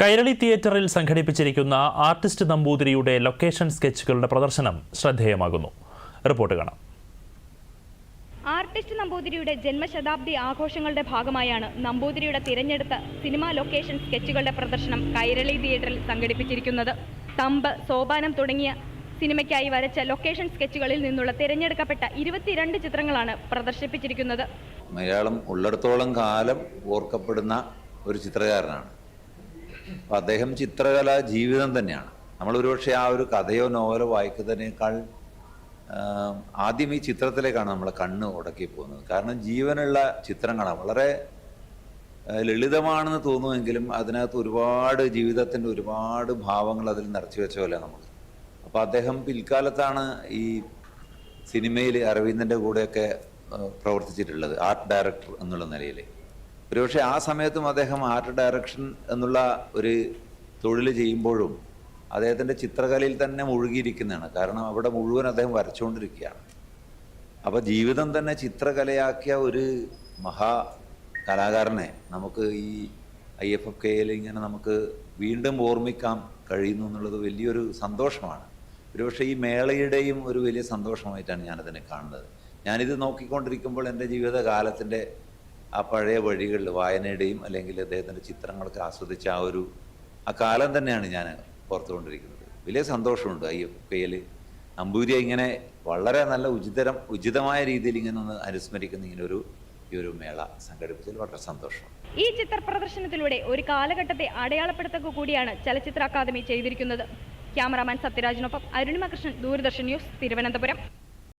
കൈരളി തിയേറ്ററിൽ സംഘടിപ്പിച്ചിരിക്കുന്ന ആർട്ടിസ്റ്റ് നമ്പൂതിരിയുടെ ലൊക്കേഷൻ സ്കെച്ചുകളുടെ പ്രദർശനം ശ്രദ്ധേയമാകുന്നു. റിപ്പോർട്ട് കാണാം. ആർട്ടിസ്റ്റ് നമ്പൂതിരിയുടെ ജന്മശതാബ്ദി ആഘോഷങ്ങളുടെ ഭാഗമായാണ് നമ്പൂതിരിയുടെ തിരഞ്ഞെടുത്ത സിനിമാ ലൊക്കേഷൻ സ്കെച്ചുകളുടെ പ്രദർശനം കൈരളി തിയേറ്ററിൽ സംഘടിപ്പിച്ചിരിക്കുന്നത്. തമ്പ് സോപാനം തുടങ്ങിയ സിനിമയ്ക്കായി വരച്ച ലൊക്കേഷൻ സ്കെച്ചുകളിൽ നിന്നുള്ള തിരഞ്ഞെടുക്കപ്പെട്ട ഇരുപത്തിരണ്ട് ചിത്രങ്ങളാണ് പ്രദർശിപ്പിച്ചിരിക്കുന്നത്. മലയാളം ഉള്ളിടത്തോളം കാലം ഓർക്കപ്പെടുന്ന ഒരു ചിത്രകാരനാണ്. അപ്പം അദ്ദേഹം ചിത്രകല ജീവിതം തന്നെയാണ്. നമ്മൾ ഒരുപക്ഷെ ആ ഒരു കഥയോ നോവലോ വായിക്കുന്നതിനേക്കാൾ ആദ്യം ഈ ചിത്രത്തിലേക്കാണ് നമ്മൾ കണ്ണ് ഉടക്കി പോകുന്നത്. കാരണം ജീവനുള്ള ചിത്രങ്ങളാണ്. വളരെ ലളിതമാണെന്ന് തോന്നുമെങ്കിലും അതിനകത്ത് ഒരുപാട് ജീവിതത്തിന്റെ ഒരുപാട് ഭാവങ്ങൾ അതിൽ നിറച്ചു വെച്ച പോലെ നമുക്ക്. അപ്പോൾ അദ്ദേഹം പിൽക്കാലത്താണ് ഈ സിനിമയിൽ അരവിന്ദന്റെ കൂടെയൊക്കെ പ്രവർത്തിച്ചിട്ടുള്ളത് ആർട്ട് ഡയറക്ടർ എന്നുള്ള നിലയിൽ ഒരുപക്ഷെ ആ സമയത്തും അദ്ദേഹം ആർട്ട് ഡയറക്ഷൻ എന്നുള്ള ഒരു തൊഴിൽ ചെയ്യുമ്പോഴും അദ്ദേഹത്തിന്റെ ചിത്രകലയിൽ തന്നെ മുഴുകിയിരിക്കുന്നതാണ്. കാരണം അവിടെ മുഴുവൻ അദ്ദേഹം വരച്ചുകൊണ്ടിരിക്കുകയാണ്. അപ്പോൾ ജീവിതം തന്നെ ചിത്രകലയാക്കിയ ഒരു മഹാ കലാകാരനെ നമുക്ക് ഈ ഐ എഫ് എഫ് കെയിൽ ഇങ്ങനെ നമുക്ക് വീണ്ടും ഓർമ്മിക്കാൻ കഴിയുന്നു എന്നുള്ളത് വലിയൊരു സന്തോഷമാണ്. ഒരുപക്ഷെ ഈ മേളയുടെയും ഒരു വലിയ സന്തോഷമായിട്ടാണ് ഞാനതിനെ കാണുന്നത്. ഞാനിത് നോക്കിക്കൊണ്ടിരിക്കുമ്പോൾ എന്റെ ജീവിതകാലത്തിന്റെ ആ പഴയ വഴികളിൽ വായനയുടെയും അല്ലെങ്കിൽ അദ്ദേഹത്തിന്റെ ചിത്രങ്ങളൊക്കെ ആസ്വദിച്ച ആ ഒരു ആ കാലം തന്നെയാണ് ഞാൻ ഓർത്തുകൊണ്ടിരിക്കുന്നത് വലിയ സന്തോഷമുണ്ട് ഐ എഫ് കെയിൽ ഇങ്ങനെ വളരെ നല്ല ഉചിതരം ഉചിതമായ രീതിയിൽ ഇങ്ങനെ ഒന്ന് അനുസ്മരിക്കുന്ന ഇങ്ങനെ ഒരു ഈ ഒരു മേള സംഘടിപ്പിച്ചതിൽ വളരെ സന്തോഷം. ഈ ചിത്ര പ്രദർശനത്തിലൂടെ ഒരു കാലഘട്ടത്തെ അടയാളപ്പെടുത്തുക കൂടിയാണ് ചലച്ചിത്ര അക്കാദമി ചെയ്തിരിക്കുന്നത്. ക്യാമറാമാൻ സത്യരാജിനൊപ്പം അരുണിമ കൃഷ്ണൻ ദൂരദർശൻ ന്യൂസ് തിരുവനന്തപുരം.